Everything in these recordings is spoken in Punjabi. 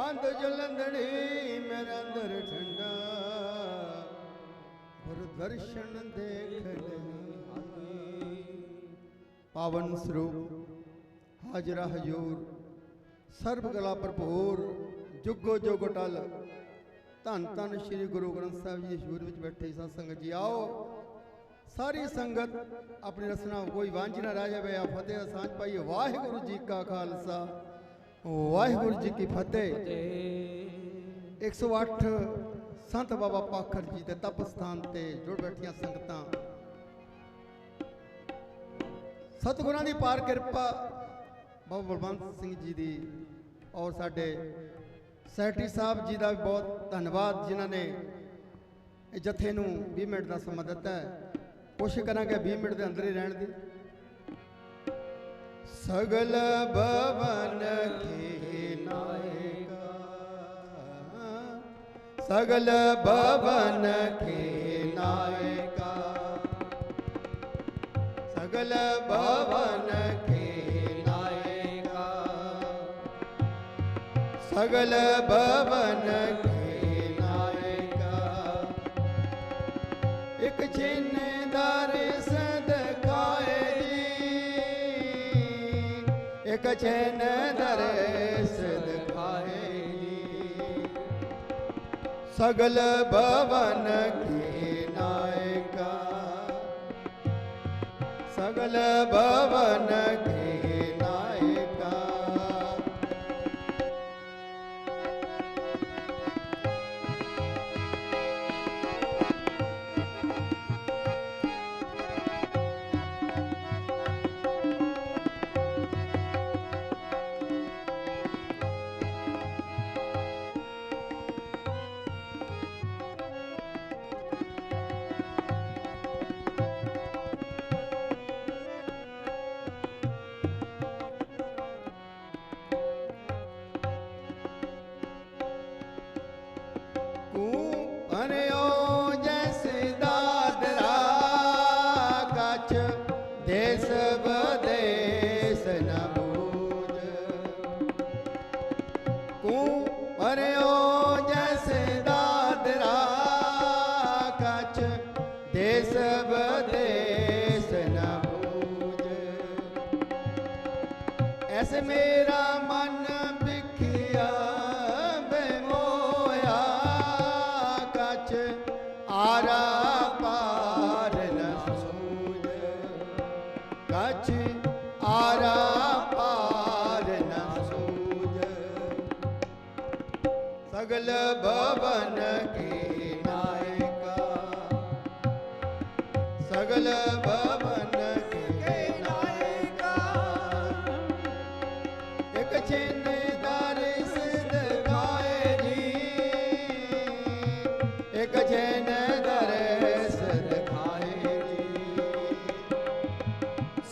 ਪੰਧ ਜਲੰਧੜੀ ਮੇਰਾ ਅੰਦਰ ਠੰਡਾ। ਗੁਰ ਦਰਸ਼ਨ ਦੇਖ ਲਈ ਪਾਵਨ ਸਰੂਪ, ਹਾਜ਼ਰਾ ਹਜੂਰ, ਸਰਬ ਕਲਾ ਭਰਪੂਰ, ਜੁਗੋ ਜੁਗ ਟਲ। ਧੰਨ ਧੰਨ ਸ੍ਰੀ ਗੁਰੂ ਗ੍ਰੰਥ ਸਾਹਿਬ ਜੀ, ਹਜ਼ੂਰ ਵਿੱਚ ਬੈਠੇ ਸਾਧ ਸੰਗਤ ਜੀ, ਆਓ। ਸਾਰੀ ਸੰਗਤ ਆਪਣੀ ਰਸਨਾ, ਕੋਈ ਵਾਂਝ ਨਾ ਰਹਿ ਜਾਵੇ, ਆ ਫਤਿਹ ਸਾਂਝ ਪਾਈ ਵਾਹਿਗੁਰੂ ਜੀ ਕਾ ਖਾਲਸਾ। ਵਾਹਿਗੁਰੂ ਜੀ ਕੀ ਫਤਿਹ। 108 ਸੰਤ ਬਾਬਾ ਪਾਖਰ ਜੀ ਦੇ ਤਪ ਸਥਾਨ ਤੇ ਜੁੜ ਬੈਠੀਆਂ ਸੰਗਤਾਂ। ਸਤਿਗੁਰਾਂ ਦੀ ਪਾਰ ਕਿਰਪਾ ਬਾਬਾ ਬਲਵੰਤ ਸਿੰਘ ਜੀ ਦੀ ਔਰ ਸਾਡੇ ਸੈਕਟਰੀ ਸਾਹਿਬ ਜੀ ਦਾ ਵੀ ਬਹੁਤ ਧੰਨਵਾਦ ਜਿਨ੍ਹਾਂ ਨੇ ਇਹ ਜਥੇ ਨੂੰ 20 ਮਿੰਟ ਦਾ ਸਮਾਂ ਦਿੱਤਾ ਹੈ। ਕੋਸ਼ਿਸ਼ ਕਰਾਂਗੇ 20 ਮਿੰਟ ਦੇ ਅੰਦਰ ਹੀ ਰਹਿਣ ਦੀ। ਸਗਲ ਭਵਨ ਕੀ ਨਾਇਕਾ? ਸਗਲ ਭਵਨ ਕੀ ਨਾਇਕਾ? ਸਗਲ ਭਵਨ ਕੀ ਨਾਇਕਾ? ਸਗਲ ਭਵਨ ਕੀ ਨਾਇਕਾ? ਇੱਕ ਛਿਨਦਾਰ ਸਦਕਾਏ ਇੱਕ ਛਿਨਦਾਰ ਸਦਕਾਏ ਜੀ ਸਗਲ ਭਵਨ ਕੀ ਨਾਇਕਾ ਸਗਲ ਭਵਨ ਕੀ ਐਸੇ ਮੇਰਾ ਮਨ ਵਿਖਿਆ ਬੇਮੋਇਆ ਕਛ ਆਰਾ ਪਾਰ ਨ ਸੂਝ। ਕਛ ਆਰਾ ਪਾਰ ਨ ਸੂਝ। ਸਗਲ ਭਵਨ ਕੀ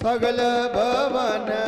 ਸਗਲ ਭਵਨ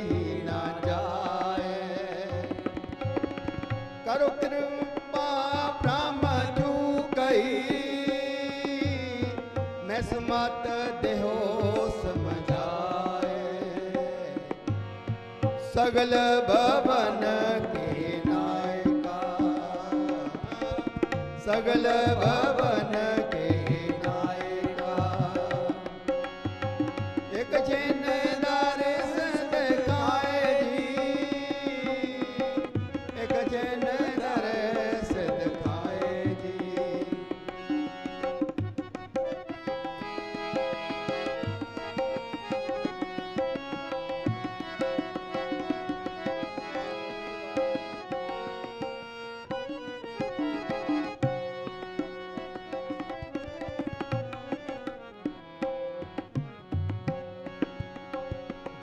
ਮੈਂ ਦੇਹੋ ਸਮਝਾਏ। ਸਗਲ ਭਵਨ ਕੇ ਨਾਇਕਾ। ਸਗਲ ਭਵਨ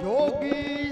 जोगी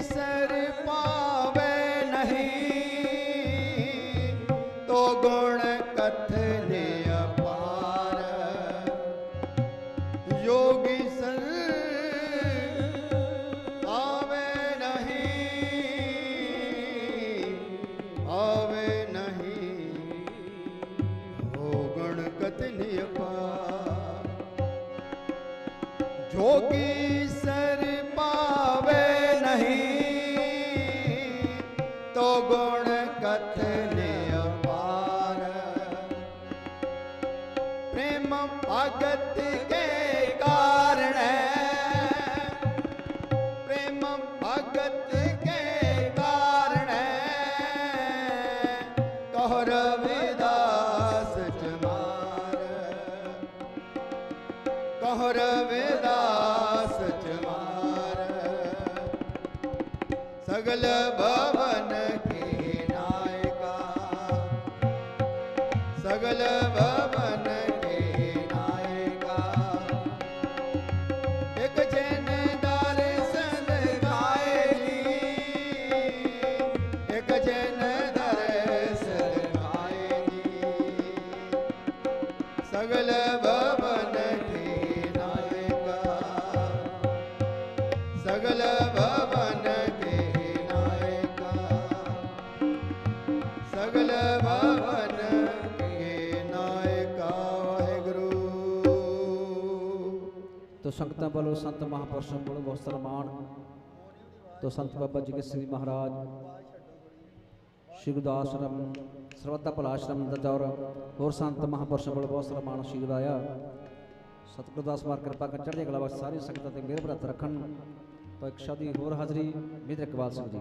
ਗੁਣ ਕਥਨੇ ਅਪਾਰ ਪ੍ਰੇਮ ਭਗਤ ਪ੍ਰੇਮ ਭਗਤ ਕੇ ਕਾਰਣ ਕਹ ਰਵਿਦਾਸ ਚਮਾਰ। ਸਗਲ ਭਵ ਤੋ ਸੰਗਤਾਂ ਵੱਲੋਂ ਸੰਤ ਮਹਾਂਪੁਰਸ਼ਾਂ ਵੱਲੋਂ ਬਹੁਤ ਸਨਮਾਨ ਤੋ ਸੰਤ ਬਾਬਾ ਜਗਤ ਸਿੰਘ ਸ੍ਰੀ ਮਹਾਰਾਜ, ਸ਼੍ਰੀ ਗੁਰਦਾਸ ਆਸ਼ਰਮ ਸਰਵਦਾ ਭਲਾ ਆਸ਼ਰਮ ਦਾ ਦੌਰ, ਹੋਰ ਸੰਤ ਮਹਾਂਪੁਰਸ਼ਾਂ ਵੱਲੋਂ ਬਹੁਤ ਸਨਮਾਨ ਸ਼ੀਰ ਆਇਆ। ਸਤਿਗੁਰੂ ਦਾਸ ਮਾਰ ਕਿਰਪਾ ਕਰ ਚੜ੍ਹਦੀ ਕਲਾ ਵਾਸਤੇ ਸਾਰੀ ਸੰਗਤਾਂ ਤੇ ਮਿਹਰ ਬਰਤ ਰੱਖਣ। ਤੋ ਇੱਕ ਸ਼ਬਦੀ ਹੋਰ ਹਾਜ਼ਰੀ, ਮਿਹਰ ਇਕਬਾਲ ਸਿੰਘ ਜੀ।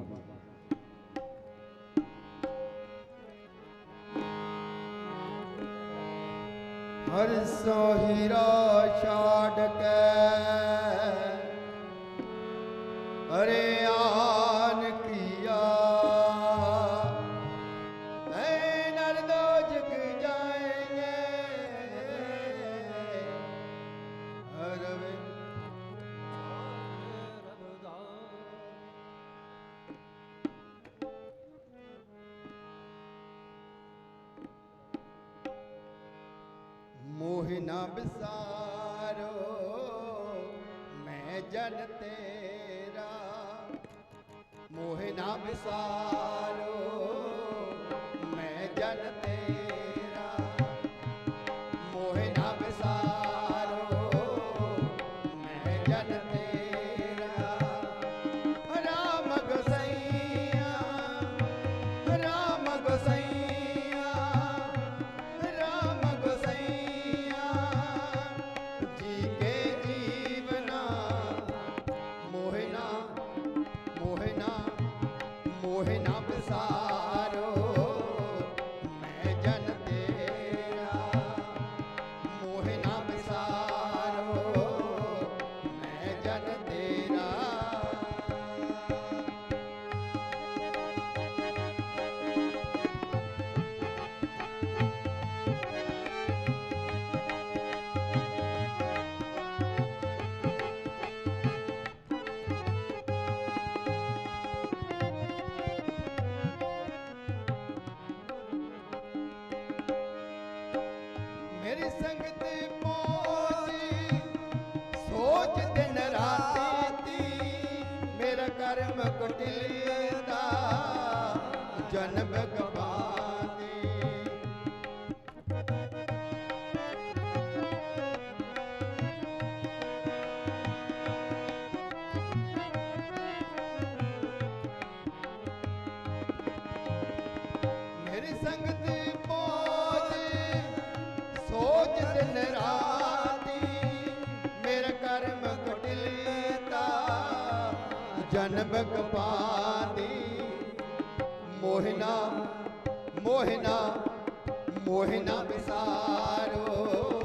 ਹਰ ਸੋਹੀਰਾ ਛਾੜ ਕੇ। ਨਾ ਵਿਸਾਰੋ ਮੈਂ ਜਨ ਤੇਰਾ ਮੋਹ ਨਾ ਵਿਸਾਰੋ ਮੋਹਨਾ ਵਿਸਾਰੋ ਮੇਰੀ ਸੰਗਤ ਪੋਜੀ ਸੋਚ ਦਿਨ ਰਾਤੀ ਮੇਰਾ ਕਰਮ ਕੁਟਿਲਦਾ ਜਨਮ ਦਿਨ ਰਾਤੀ ਮੇਰਾ ਕਰਮ ਕੁਟਿਲਤਾ ਜਨਮ ਕਪਾਨੀ ਮੋਹਿਨਾ ਮੋਹਿਨਾ ਮੋਹਿਨਾ ਵਿਸਾਰੋ।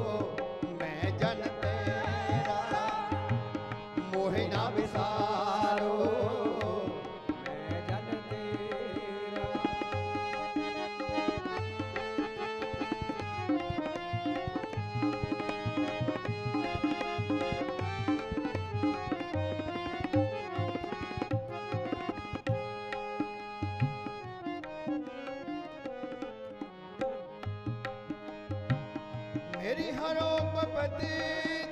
ਮੇਰੀ ਹਰੋ ਪਪਤੀ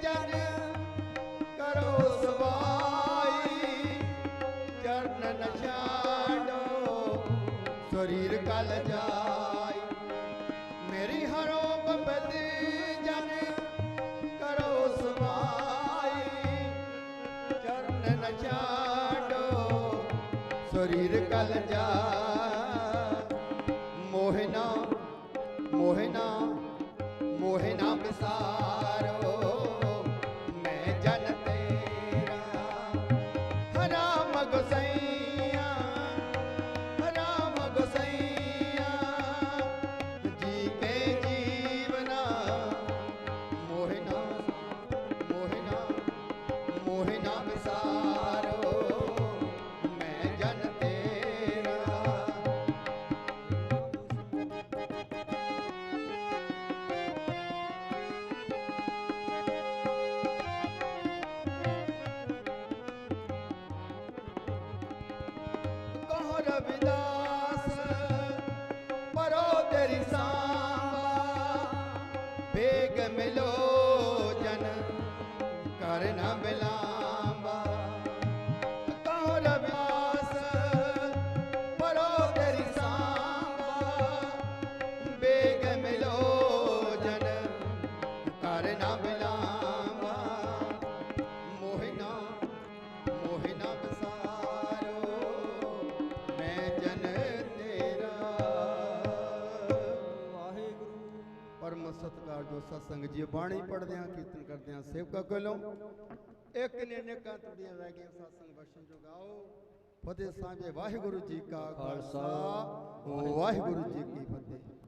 ਜਨ ਕਰੋ ਸਵਾਈ ਚਰਨ ਨ ਛਾਡੋ ਸਰੀਰ ਕਲ ਜਾਈ। ਮੇਰੀ ਹਰੋ ਪਪਤੀ ਜਨ ਕਰੋ ਸਵਾਈ ਚਰਨ ਨ ਛਾਡੋ ਸਰੀਰ ਕਲ ਜਾ ਮੋਹਨਾ ਵਿਸਾਰੋ ਮੈਂ ਜਨ ਤੇਰਾ। ਕਹ ਰਵਿਦਾਸ ਪਰੋ ਤੇਰੀ ਸਾਂਬਾ ਸਤਕਾਰ ਸਤਸੰਗ ਜੀ ਬਾਣੀ ਪੜਦਿਆਂ ਕੀਰਤਨ ਕਰਦਿਆਂ ਸੇਵਕਾ ਕੋਲੋਂ, ਇੱਕ ਨੇ ਨੇਕਾਂ ਤੁੜੀਆਂ ਰਹਿ ਗਈਆਂ ਸਤਸੰਗ ਬਖਸ਼ਣ ਜੁਗਾਓ ਫਤਿਹ ਸਾਂਝੇ ਵਾਹਿਗੁਰੂ ਜੀ ਕਾ ਖਾਲਸਾ, ਵਾਹਿਗੁਰੂ ਜੀ ਕੀ ਫਤਿਹ।